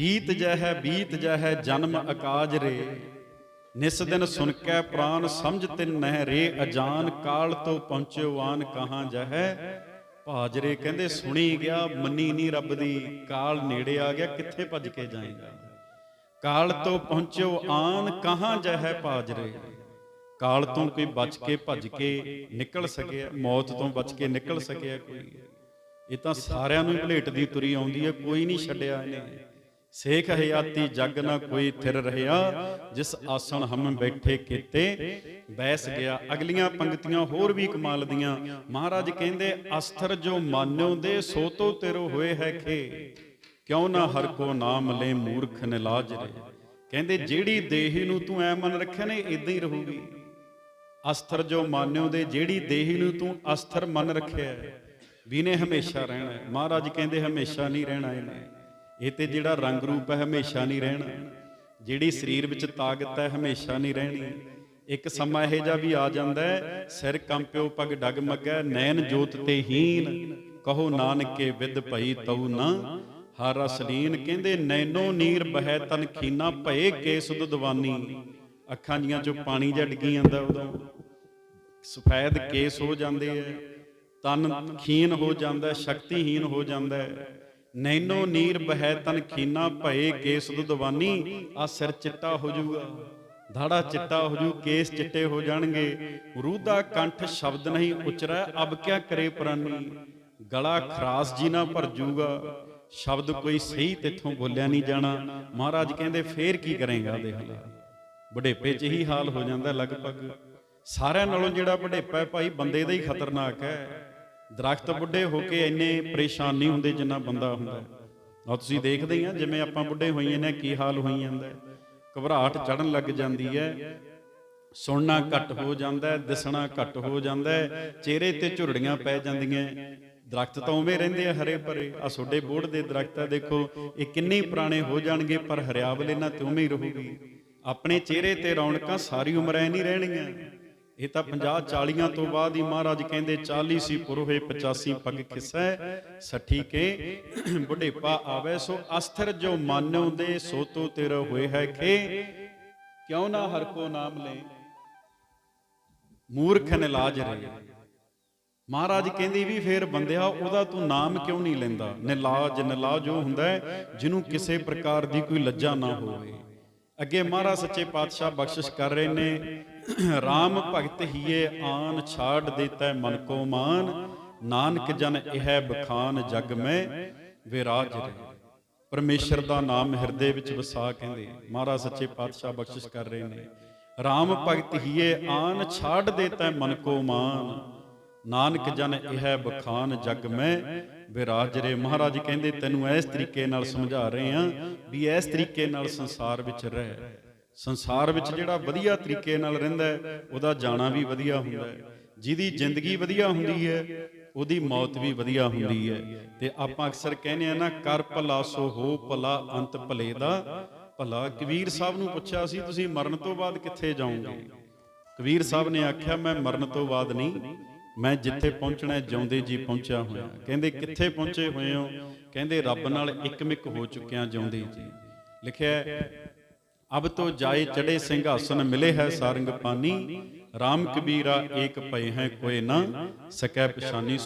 ਬੀਤ ਜਹੈ ਬੀਤ ਜਹੈ, ਜਨਮ ਅਕਾਜ ਰੇ। ਨਿਸ ਦਿਨ ਸੁਨ ਕੇ ਪ੍ਰਾਨ, ਸਮਝ ਤਿਨ ਨਹਿ ਰੇ। ਅਜਾਨ ਕਾਲ ਤੋਂ ਪਹੁੰਚਿਓ, ਆਨ ਕਹਾਂ ਜਹੈ। ਭਾਜਰੇ ਕਹਿੰਦੇ, ਸੁਣੀ ਗਿਆ, ਮੰਨੀ ਨਹੀਂ ਰੱਬ ਦੀ। ਕਾਲ ਨੇੜੇ ਆ ਗਿਆ, ਕਿੱਥੇ ਭੱਜ ਕੇ ਜਾਏਗਾ? ਕਾਲ ਤੋਂ ਪਹੁੰਚਿਓ, ਆਨ ਕਹਾਂ ਜਹੈ ਭਾਜਰੇ ਕਾਲ ਤੋਂ ਕੋਈ ਬਚ ਕੇ ਭੱਜ ਕੇ ਨਿਕਲ ਸਕਿਆ, ਮੌਤ ਤੋਂ ਬਚ ਕੇ ਨਿਕਲ ਸਕਿਆ ਕੋਈ। ਇਹ ਤਾਂ ਸਾਰਿਆਂ ਨੂੰ ਹੀ ਭਲੇਟਦੀ ਤੁਰੀ ਆਉਂਦੀ ਹੈ, ਕੋਈ ਨਹੀਂ ਛੱਡਿਆ ਇਹਨੇ। ਸੇਖ ਹਯਾਤੀ ਜੱਗ ਨਾ ਕੋਈ ਥਿਰ ਰਹਿਆ, ਜਿਸ ਆਸਣ ਹਮ ਬੈਠੇ ਕੀਤੇ, ਬੈਸ ਗਿਆ। ਅਗਲੀਆਂ ਪੰਕਤੀਆਂ ਹੋਰ ਵੀ ਕਮਾਲ ਦੀਆਂ। ਮਹਾਰਾਜ ਕਹਿੰਦੇ, ਅਸਥਰ ਜੋ ਮਾਨਿਓ ਦੇ, ਸੋ ਤੋ ਤੇਰੋ ਹੋਏ ਹੈ ਖੇ। ਕਿਉਂ ਨਾ ਹਰ ਕੋ ਨਾਮ ਲੈ ਮੂਰਖ ਨਿਲਾਜ ਰੇ ਕਹਿੰਦੇ, ਜਿਹੜੀ ਦੇਹੀ ਨੂੰ ਤੂੰ ਐ ਮਨ ਰੱਖਿਆ ਨੇ ਇਦਾਂ ਹੀ ਰਹੂਗੀ। ਅਸਥਰ ਜੋ ਮਾਨਿਓ ਦੇ, ਜਿਹੜੀ ਦੇਹੀ ਨੂੰ ਤੂੰ ਅਸਥਰ ਮਨ ਰੱਖਿਆ ਵੀ ਨੇ ਹਮੇਸ਼ਾ ਰਹਿਣਾ ਮਹਾਰਾਜ ਕਹਿੰਦੇ, ਹਮੇਸ਼ਾ ਨਹੀਂ ਰਹਿਣਾ ਇਹਨੇ। ਇਹ ਤੇ ਜਿਹੜਾ ਰੰਗ ਰੂਪ ਹੈ ਹਮੇਸ਼ਾ ਨਹੀਂ ਰਹਿਣਾ। ਜਿਹੜੀ ਸਰੀਰ ਵਿੱਚ ਤਾਕਤ ਹੈ ਹਮੇਸ਼ਾ ਨਹੀਂ ਰਹਿਣੀ। ਇੱਕ ਸਮਾਂ ਇਹ ਜਿਹਾ ਵੀ ਆ ਜਾਂਦਾ ਹੈ, ਸਿਰ ਕੰਪਿਓ ਪਗ ਡਗ ਮੱਗੈ, ਨੈਣ ਜੋਤ ਤੇ ਹੀਨ ਕਹੋ ਨਾਨਕੇ ਵਿਦ ਭਈ ਤਉ ਨਾ। ਹਰ ਅਸਲੀਨ ਕਹਿੰਦੇ ਨੈਨੋ ਨੀਰ ਬਹਿ ਤਨ ਖੀਨਾ ਭਏ ਕੇਸ ਦੁਦਵਾਨੀ ਅੱਖਾਂ ਦੀਆਂ ਚੋਂ ਪਾਣੀ ਜਿਹਾ ਡਿੱਗੀ ਜਾਂਦਾ ਉਦੋਂ। ਸਫੈਦ ਕੇਸ ਹੋ ਜਾਂਦੇ ਐ। ਤਨ ਖੀਨ ਹੋ ਜਾਂਦਾ, ਸ਼ਕਤੀਹੀਨ ਹੋ ਜਾਂਦਾ ਨੈਨੋ ਨੀਰ ਬਹਿ ਤਨ ਖੀਨਾ ਭਏ ਕੇਸ ਦੁਦਵਾਨੀ, ਆ ਸਿਰ ਚਿੱਟਾ ਹੋ ਜਾਊਗਾ। ਧਾੜਾ ਚਿੱਟਾ ਹੋ ਜੂ ਕੇਸ ਚਿੱਟੇ ਹੋ ਜਾਣਗੇ। ਰੂਦਾ ਕੰਠ ਸ਼ਬਦ ਨਹੀਂ ਉਚਰੈ, ਅਬ ਕਿਆ ਕਰੇ ਪ੍ਰਾਨੀ? ਗਲਾ ਖਰਾਸ ਜੀ ਨਾ ਭਰ ਜੂਗਾ। ਸ਼ਬਦ ਕੋਈ ਸਹੀ ਤੇਥੋਂ ਬੋਲਿਆ ਨਹੀਂ ਜਾਣਾ। ਮਹਾਰਾਜ ਕਹਿੰਦੇ, ਫੇਰ ਕੀ ਕਰੇਗਾ ਦੇਖ ਲੈ। ਬੁਢੇਪੇ 'ਚ ਹੀ ਹਾਲ ਹੋ ਜਾਂਦਾ ਲਗਭਗ। ਸਾਰਿਆਂ ਨਾਲੋਂ ਜਿਹੜਾ ਬੁਢੇਪਾ ਹੈ ਭਾਈ, ਬੰਦੇ ਦਾ ਹੀ ਖਤਰਨਾਕ ਹੈ। ਦਰਖਤ ਬੁੱਢੇ ਹੋ ਕੇ ਇੰਨੇ ਪਰੇਸ਼ਾਨ ਨਹੀਂ ਹੁੰਦੇ ਜਿੰਨਾ ਬੰਦਾ ਹੁੰਦਾ ਆ ਤੁਸੀਂ ਦੇਖਦੇ ਹੀ ਆ, ਜਿਵੇਂ ਆਪਾਂ ਬੁੱਢੇ ਹੋਈਏ ਨੇ, ਕੀ ਹਾਲ ਹੋਈ ਜਾਂਦਾ ਘਬਰਾਹਟ ਚੜਨ ਲੱਗ ਜਾਂਦੀ ਹੈ। ਸੁਣਨਾ ਘੱਟ ਹੋ ਜਾਂਦਾ ਦਿਸਣਾ ਘੱਟ ਹੋ ਜਾਂਦਾ ਚਿਹਰੇ ਤੇ ਝੁਰੜੀਆਂ ਪੈ ਜਾਂਦੀਆਂ ਹੈ। ਦਰਖਤ ਤਾਂ ਉਵੇਂ ਰਹਿੰਦੇ ਆ ਹਰੇ ਭਰੇ। ਆ ਛੋਡੇ ਬੋੜ ਦੇ ਦਰਖਤ ਆ, ਦੇਖੋ, ਇਹ ਕਿੰਨੇ ਪੁਰਾਣੇ ਹੋ ਜਾਣਗੇ, ਪਰ ਹਰਿਆਵਲ ਇਹਨਾਂ ਤੇ ਉਵੇਂ ਹੀ ਰਹੂਗੀ। ਆਪਣੇ ਚਿਹਰੇ ਤੇ ਰੌਣਕਾਂ ਸਾਰੀ ਉਮਰ ਐ ਨਹੀਂ ਰਹਿਣਗੀਆਂ। ਇਹ ਤਾਂ 50 40 ਤੋਂ ਬਾਅਦ ਹੀ ਮਹਾਰਾਜ ਕਹਿੰਦੇ 40 ਸੀ ਪੁਰ ਹੋਏ 85 ਪਗ ਖਿਸੈ ਸਠੀ ਕੇ ਬੁਢੇਪਾ ਆਵੇ ਸੋ ਅਸਥਰ ਜੋ ਮਾਨਿਓ ਦੇ ਸੋ ਤੋ ਤੇਰਾ ਹੋਏ ਹੈ ਖੇ। ਕਿਉਂ ਨਾ ਹਰ ਕੋ ਨਾਮ ਲੈ? ਮੂਰਖ ਨਿਲਾਜ ਰੇ ਮਹਾਰਾਜ ਕਹਿੰਦੀ ਵੀ ਫੇਰ ਬੰਦਿਆ ਉਹਦਾ ਤੂੰ ਨਾਮ ਕਿਉਂ ਨਹੀਂ ਲੈਂਦਾ? ਨਿਲਾਜ ਨਿਲਾਜ ਉਹ ਹੁੰਦਾ ਜਿਹਨੂੰ ਕਿਸੇ ਪ੍ਰਕਾਰ ਦੀ ਕੋਈ ਲੱਜਾ ਨਾ ਹੋਵੇ। ਅੱਗੇ ਮਹਾਰਾਜ ਸੱਚੇ ਪਾਤਸ਼ਾਹ ਬਖਸ਼ਿਸ਼ ਕਰ ਰਹੇ ਨੇ। RAM ਭਗਤ ਹੀਏ ਆਨ ਛਾੜ ਦੇਤਾ ਮਨ ਕੋ ਮਾਨ, ਨਾਨਕ ਜਨ ਇਹ ਬਖਾਨ ਜਗ ਮੈਂ ਵਿਰਾਜ ਰਹੇ। ਪਰਮੇਸ਼ਰ ਦਾ ਨਾਮ ਹਿਰਦੇ ਵਿੱਚ ਵਸਾ ਕਹਿੰਦੇ ਮਹਾਰਾਜ ਸੱਚੇ ਪਾਤਸ਼ਾਹ ਬਖਸ਼ਿਸ਼ ਕਰ ਰਹੇ ਨੇ। RAM ਭਗਤ ਹੀਏ ਆਨ ਛਾੜ ਦੇਤਾ ਮਨ ਕੋ ਮਾਨ, ਨਾਨਕ ਜਨ ਇਹ ਬਖਾਨ ਜਗ ਮੈਂ ਵਿਰਾਜ ਰੇ ਮਹਾਰਾਜ ਕਹਿੰਦੇ, ਤੈਨੂੰ ਇਸ ਤਰੀਕੇ ਨਾਲ ਸਮਝਾ ਰਹੇ ਆ ਵੀ ਇਸ ਤਰੀਕੇ ਨਾਲ ਸੰਸਾਰ ਵਿੱਚ ਰਹਿ। ਸੰਸਾਰ ਵਿੱਚ ਜਿਹੜਾ ਵਧੀਆ ਤਰੀਕੇ ਨਾਲ ਰਹਿੰਦਾ ਉਹਦਾ ਜਾਣਾ ਵੀ ਵਧੀਆ ਹੁੰਦਾ ਹੈ। ਜਿਹਦੀ ਜ਼ਿੰਦਗੀ ਵਧੀਆ ਹੁੰਦੀ ਹੈ, ਉਹਦੀ ਮੌਤ ਵੀ ਵਧੀਆ ਹੁੰਦੀ ਹੈ। ਤੇ ਆਪਾਂ ਅਕਸਰ ਕਹਿੰਦੇ ਆ ਨਾ, ਕਰ ਭਲਾ ਸੋ ਹੋ ਭਲਾ ਅੰਤ ਭਲੇ ਦਾ। ਭਲਾ ਕਬੀਰ ਸਾਹਿਬ ਨੂੰ ਪੁੱਛਿਆ ਸੀ, ਤੁਸੀਂ ਮਰਨ ਤੋਂ ਬਾਅਦ ਕਿੱਥੇ ਜਾਓਗੇ? ਕਬੀਰ ਸਾਹਿਬ ਨੇ ਆਖਿਆ, ਮੈਂ ਮਰਨ ਤੋਂ ਬਾਅਦ ਨਹੀਂ, ਮੈਂ ਜਿੱਥੇ ਪਹੁੰਚਣਾ ਜਿਉਂਦੇ ਜੀ ਪਹੁੰਚਿਆ ਹੋਇਆ ਕਹਿੰਦੇ, ਕਿੱਥੇ ਪਹੁੰਚੇ ਹੋਏ ਹੋ? ਕਹਿੰਦੇ, ਰੱਬ ਨਾਲ ਇੱਕਮਿਕ ਹੋ ਚੁੱਕਿਆ ਜਿਉਂਦੇ ਜੀ। ਲਿਖਿਆ ਅਬ ਤੋ ਜਾਏ ਚੜੇ ਸਿੰਘਾਸਨ ਮਿਲੇ ਹੈ ਸਾਰੰਗ ਪਾਨੀ RAM ਕਬੀਰਾ ਏਕ ਪਏ ਹੈ ਕੋਏ ਨਾ। ਸਕੈ ਪਛਾਨੀ